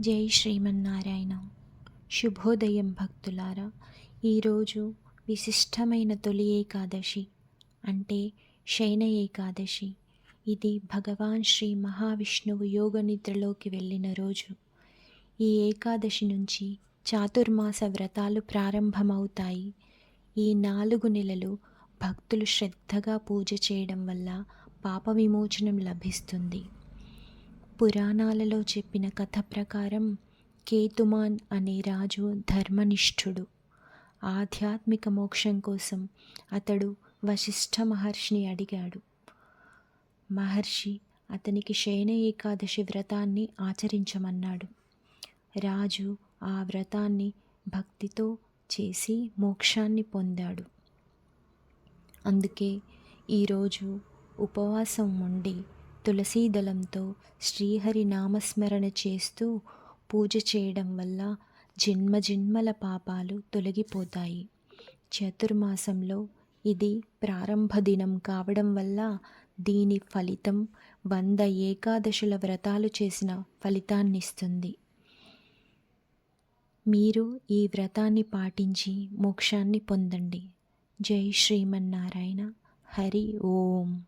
జై శ్రీమన్నారాయణ. శుభోదయం భక్తులారా ఈరోజు విశిష్టమైన తొలి ఏకాదశి అంటే శయన ఏకాదశి. ఇది భగవాన్ శ్రీ మహావిష్ణువు యోగ నిద్రలోకి వెళ్ళిన రోజు. ఈ ఏకాదశి నుంచి చాతుర్మాస వ్రతాలు ప్రారంభమవుతాయి. ఈ నాలుగు నెలలు భక్తులు శ్రద్ధగా పూజ చేయడం వల్ల పాప విమోచనం లభిస్తుంది. పురాణాలలో చెప్పిన కథ ప్రకారం కేతుమాన్ అనే రాజు ధర్మనిష్ఠుడు. ఆధ్యాత్మిక మోక్షం కోసం అతడు వశిష్ఠ మహర్షిని అడిగాడు. మహర్షి అతనికి శయన ఏకాదశి వ్రతాన్ని ఆచరించమన్నాడు. రాజు ఆ వ్రతాన్ని భక్తితో చేసి మోక్షాన్ని పొందాడు. అందుకే ఈరోజు ఉపవాసం ఉండి తులసీ దళంతో శ్రీహరి నామస్మరణ చేస్తూ పూజ చేయడం వల్ల జన్మజన్మల పాపాలు తొలగిపోతాయి. చతుర్మాసంలో ఇది ప్రారంభ దినం కావడం వల్ల దీని ఫలితం వంద ఏకాదశుల వ్రతాలు చేసిన ఫలితాన్నిస్తుంది. మీరు ఈ వ్రతాన్ని పాటించి మోక్షాన్ని పొందండి. జై శ్రీమన్నారాయణ. హరి ఓం.